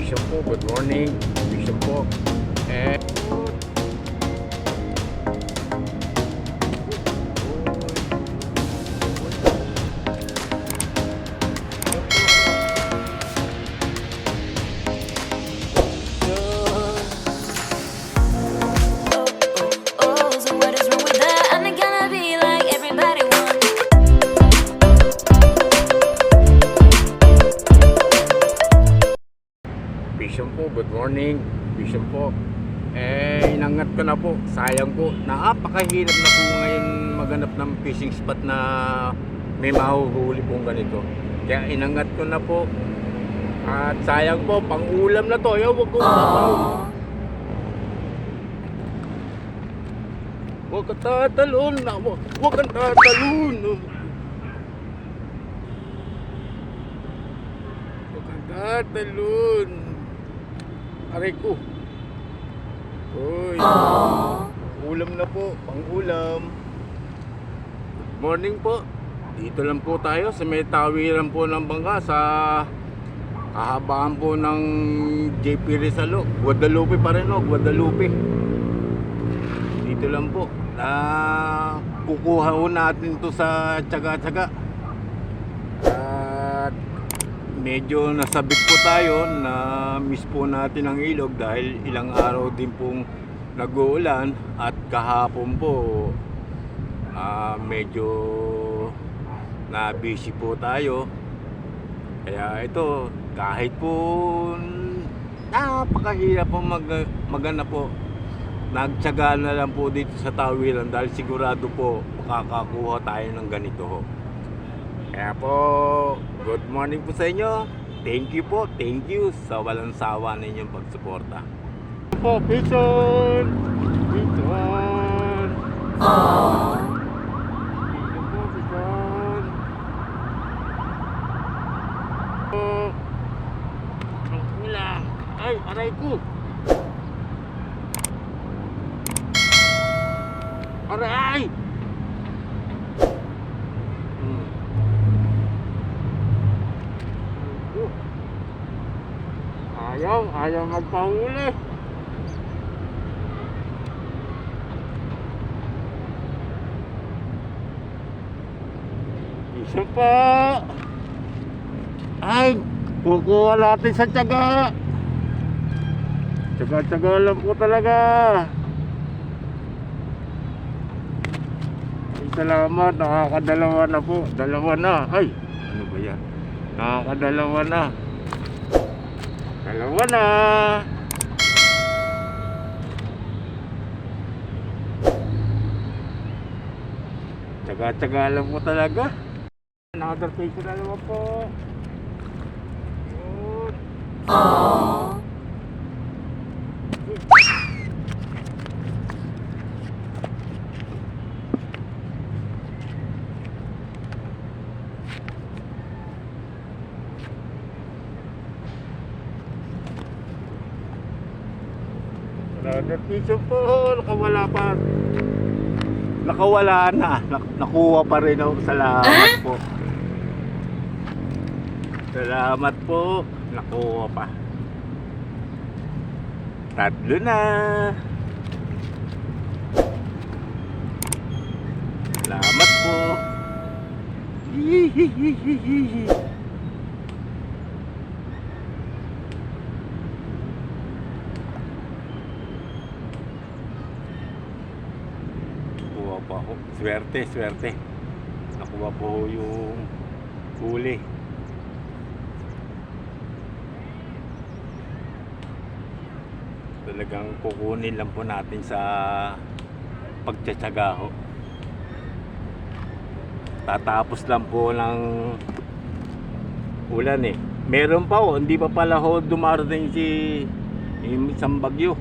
Vision po, good morning. Vision po. Eh, morning. Vision po. Eh, inangat ko na po. Sayang po. Napakahirap na po ngayon maganap ng fishing spot na may mahuhuli pong ganito. Kaya inangat ko na po. At sayang po, pang ulam na to. Ayaw, ko. Huwag ka tatalon na. Huwag kang tatalon. Huwag kang tatalon. Aray ko. Uy. Ulam na po. Pang ulam. Good morning po. Dito lang po tayo sa may tawiran po ng bangka sa kahabaan po ng JP Rizalo. Guadalupe pa rin o. Guadalupe dito lang po na kukuha ho natin to sa tsaga-tsaga at medyo nasabit po tayo na miss po natin ang ilog dahil ilang araw din pong nag-uulan at kahapon po ah, medyo na busy po tayo kaya ito kahit po napakahirap po mag, magana po nagtsaga na lang po dito sa tawiran dahil sigurado po makakakuha tayo ng ganito ho. Kaya po, good morning po sa inyo. Thank you po, thank you sa walang sawa ninyong pagsuporta. Po, Pison! Pison! Aww. Ay, aray ko! Aray! Hmm. Oh. Ayaw, ayaw magpahuli. Isa pa. Ay, kukuha natin sa tiyaga. Tiyaga-tiyaga lang po talaga. Ay, Salamat, nakakadalawa na po. Dalawa na. Ay, ano ba yan? Nakakadalawa na. Dalawa na. Tsaga-tsaga lang po talaga. Another page na naman po. Yun. Aww. Another piso po. Nakawala pa. Nakawala na. Nak- nakuha pa rin ako. Salamat po. Salamat po. Nakuha pa. Tatlo na. Salamat po. Hihihihihi. Nakuha pa ako. Swerte, swerte. Nakuha po yung huli. Talagang kukunin lang po natin sa pagtsatsaga ho. Tatapos lang po ng ulan eh. Meron pa ho, hindi pa pala ho dumarating si yung isang bagyo.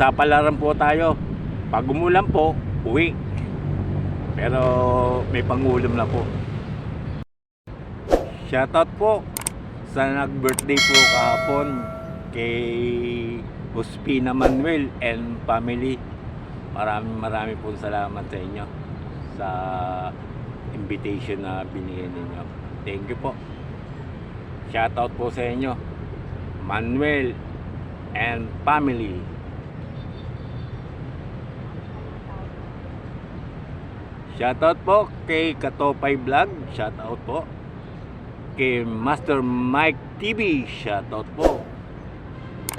Magsapalaran po tayo. Pag umulan po, uwi. Pero may pangulam na po. Shoutout po sa nag-birthday po kahapon kay Ospina Manuel and family. Maraming maraming po salamat sa inyo sa invitation na binigay ninyo. Thank you po. Shoutout po sa inyo. Manuel and family. Shoutout po kay Katopay Vlog. Shoutout po. Kay Master Mike TV. Shoutout po.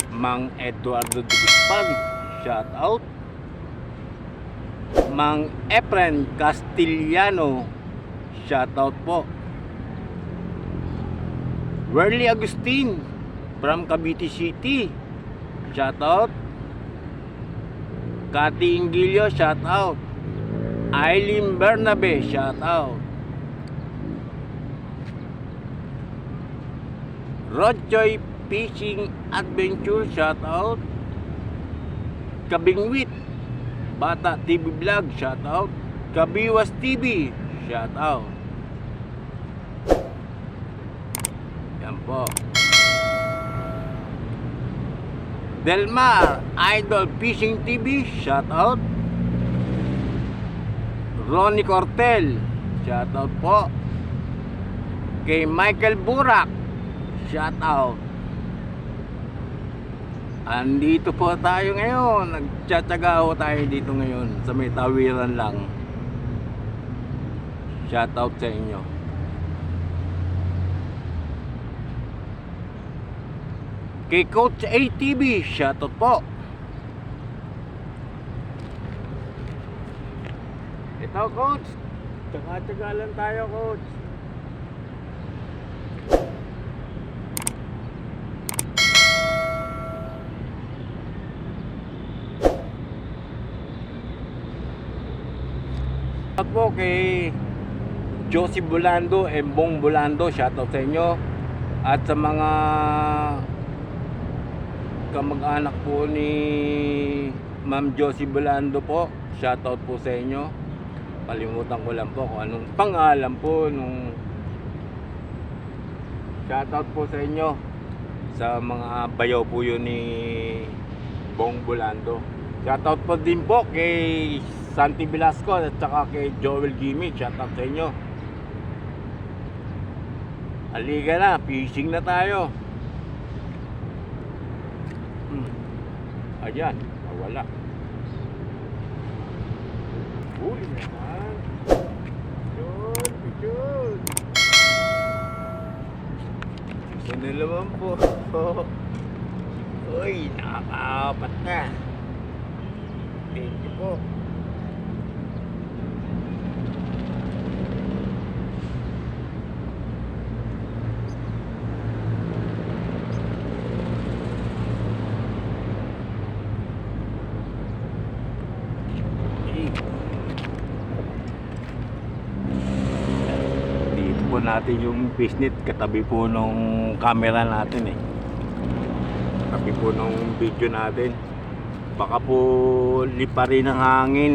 Mang Eduardo Duguspag. Shoutout. Mang Efren Castillano. Shoutout po. Werly Agustin from Cavite City. Shoutout. Kati Ingilio, shoutout. Eileen Bernabe, shoutout. Rodjoy Fishing Adventure, shoutout. Kabingwit, Bata TV Vlog, shoutout. Kabiwas TV, shoutout. Yan po. Delmar, Idol Fishing TV, shoutout. Ronnie Cortel, shoutout po. Kay Michael Burak, shoutout. Andito po tayo ngayon. Nagtsatsaga ho tayo dito ngayon sa may tawiran lang. Shoutout sa inyo. Kay Coach ATV, shoutout po. Ito, Coach. Tsaka-tsaga lang tayo, Coach. Shoutout po kay Josie Bulando, Embong Bulando, shoutout sa inyo. At sa mga kamag-anak po ni Ma'am Josie Bulando po, shoutout po sa inyo. Kalimutan ko lang po kung anong pangalan po nung shoutout po sa inyo sa mga bayaw po yun ni Bong Bulando. Shoutout po din po kay Santi Velasco at saka kay Joel Gimmick. Shoutout sa inyo. Halika na, fishing na tayo. Hmm. Ayan, nawala. Huli. Yun, yun. Na naman po. Uy, nakakaapat na. Thank you po. Dito po natin yung fishnet katabi po nung camera natin eh. Katabi po nung video natin. Baka po lipa rin ng hangin.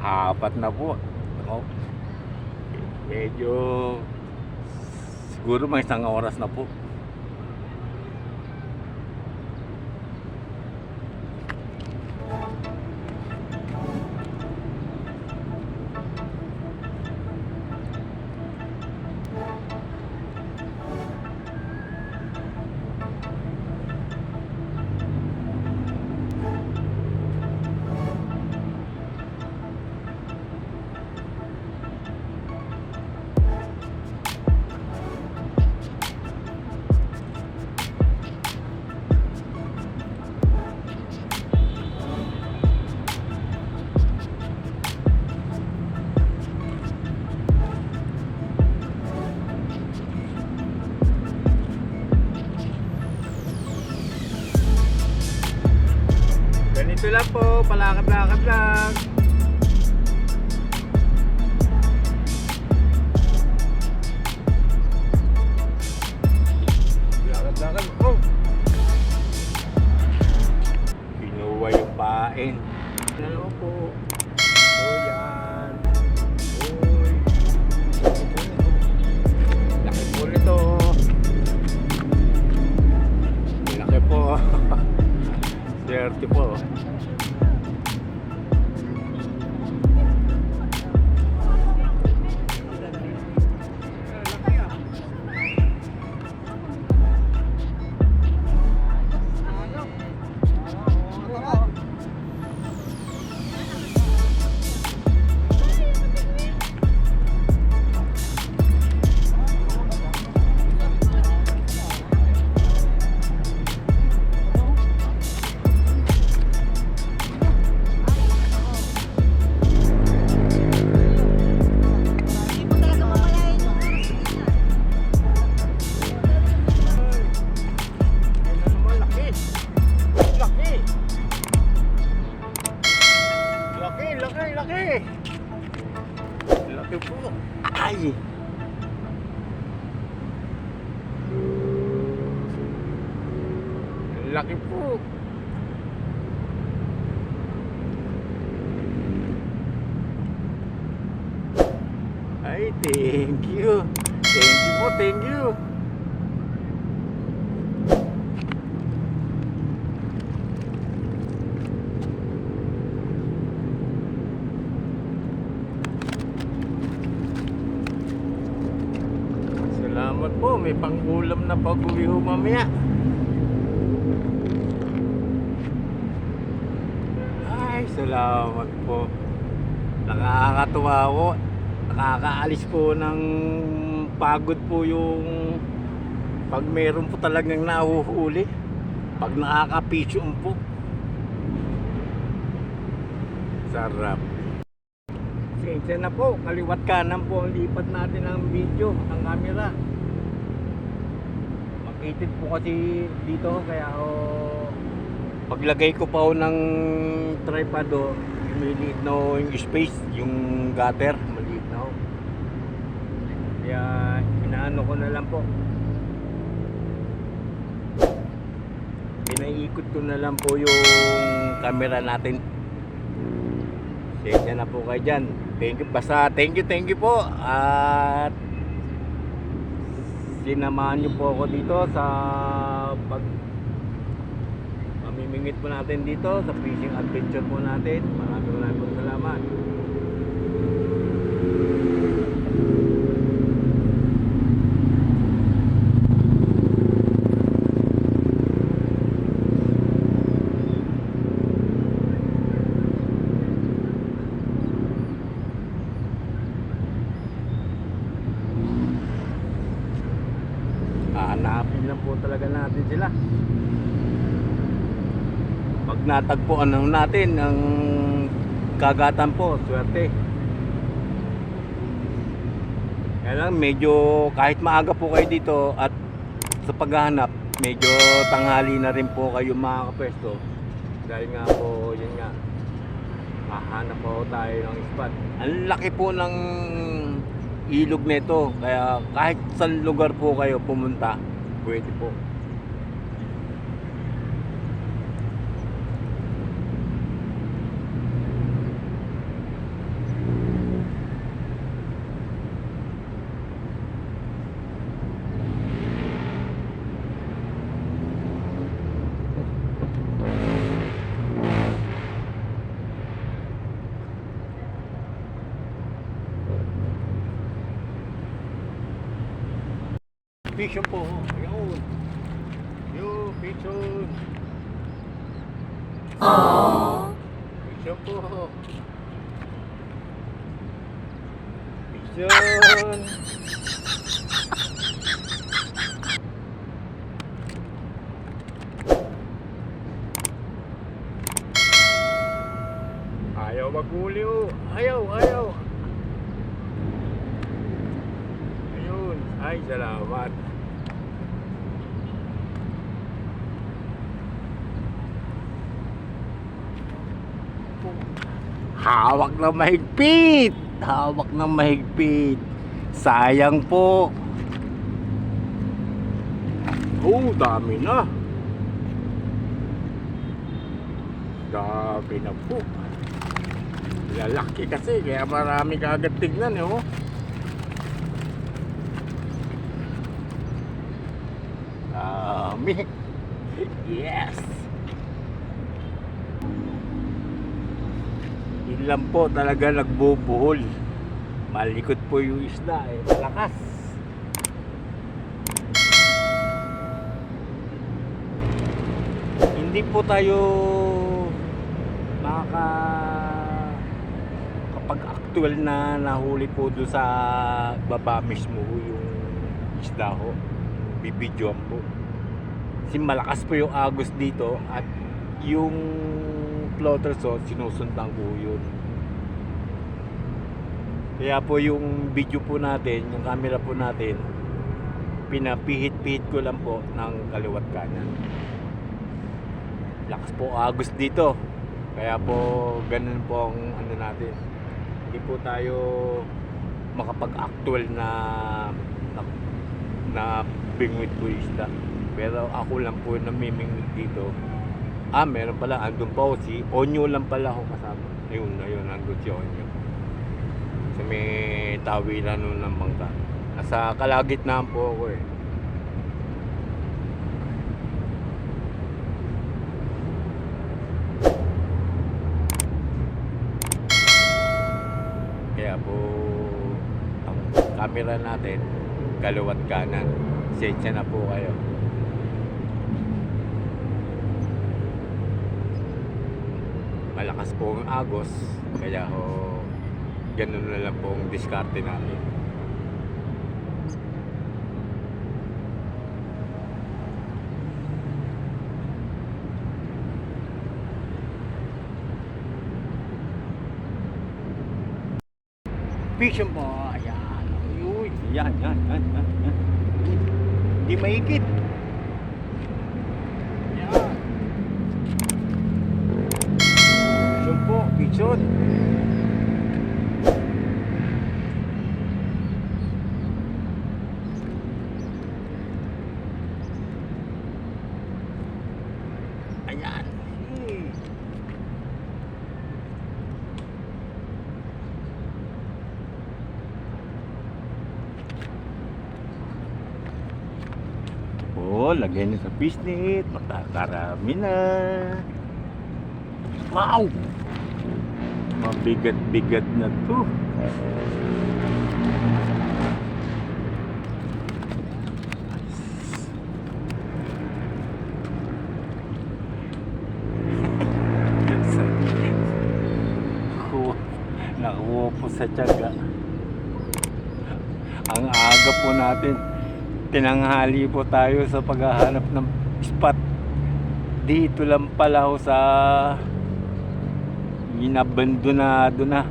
Apat na po. Oh. Medyo siguro may isang oras na po. Ganito lang po, palakad-lakad lang. Po, may pang-ulam na pag-uwi ho mamaya. Ay, salamat po. Nakakatuwa po. Nakakaalis po ng pagod po yung pag meron po talagang nahuhuli. Pag nakakapisyong po. Sarap. Pasensya na po, kaliwat kanan po ang lipat natin ng video, ng camera. Makitid po kasi dito, kaya oh, paglagay ko pa ho ng tripod oh, maliit na ho yung space, yung gutter, maliit na ho. Kaya inaano ko na lang po. Pinaiikot ko na lang po yung camera natin. Pasensya na po kayo dyan. Thank you. Basta thank you, thank you po. At sinamahan niyo po ako dito sa pag mamimingit po natin dito sa fishing adventure po natin. Maraming maraming salamat. Hanapin lang po talaga natin sila. Lang natin ang kagatan po, swerte. Kaya medyo kahit maaga po kayo dito at sa paghahanap, medyo tanghali na rin po kayo makakapwesto. Dahil nga po, yun nga, hahanap po tayo ng spot. Ang laki po ng ilog nito. Kaya kahit saan lugar po kayo pumunta, pwede po. Vision po. Yun. Yun, vision. Vision po. Vision. Ayaw maghuli oh. Ayaw, ayaw. Ayun. Ay, salamat. Hawak na mahigpit. Hawak na mahigpit. Sayang po. Oh, dami na. Dami na po. Lalaki kasi, kaya marami kagad tignan eh, oh. Dami. Yes. Yun lang po talaga nagbubuhol. Malikot po yung isda eh. Malakas. Hindi po tayo makaka kapag actual na nahuli po doon sa baba mismo yung isda ho. Bibidyoan po. Kasi malakas po yung agos dito at yung floater so sinusundan ko yun. Kaya po yung video po natin, yung camera po natin, pinapihit-pihit ko lang po ng kaliwat kanan. Lakas po agos dito. Kaya po ganun po ang ano natin. Hindi po tayo makapag-actual na na, na bingwit po isda. Pero ako lang po namimingwit dito. Ah, meron pala. Andun pa ako si Onyo lang pala ako kasama. Ayun, ayun. Andun si Onyo. Sa may tawiran nun ng bangka. Nasa kalagitnaan po ako eh. Kaya po ang camera natin kaliwat kanan. Sensya na po kayo. Malakas po ang agos kaya ho ganun na lang po ang diskarte namin. Vision po. Ayan. Uy. Yan, yan, yan, yan, yan. Hindi maikit. Yan. Vision po. Vision. Ayan. Hmm. Oh, lagay niyo sa fishnet. Makakarami na. Wow! Mabigat-bigat na to. Nakuha po sa tiyaga. Ang aga po natin tinanghali po tayo sa paghahanap ng spot. Dito lang pala ho sa inabandonado na.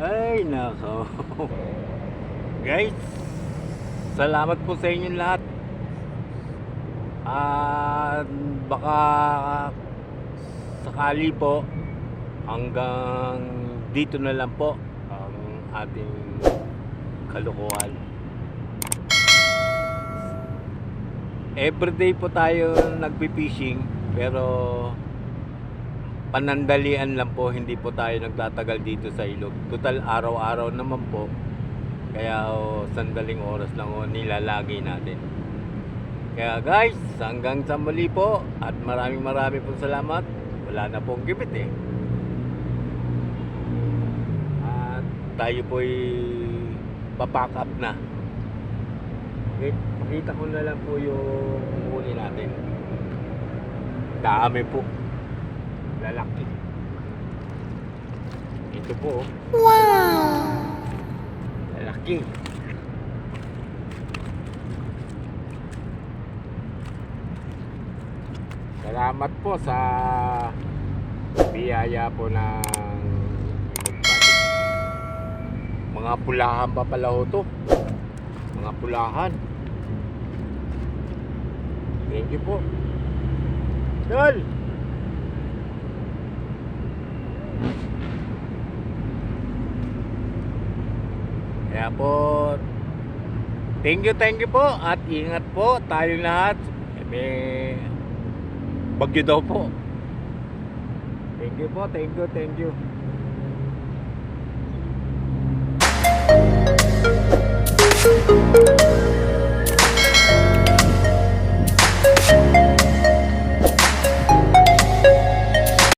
Ay nako. Guys salamat po sa inyong lahat. At baka sakali po hanggang dito na lang po ating kalukuhan. Everyday po tayo nagpi-fishing pero panandalian lang po, hindi po tayo nagtatagal dito sa ilog. Total araw-araw naman po. Kaya oh, sandaling oras lang oh, nilalagi natin. Kaya guys, hanggang sa muli po at maraming maraming po salamat. Wala na pong gimit eh. Tayo po'y papack up na. Okay, pakita ko na lang po yung huli natin. Dami po. Lalaki. Ito po. Wow! Lalaki. Salamat po sa biyaya po ng Mga pulahan pa pala ho to. Mga pulahan. Thank po. Dol! Kaya po, thank you, thank you po. At ingat po tayong lahat. Eh, May bagyo daw po. Thank you po, thank you, thank you.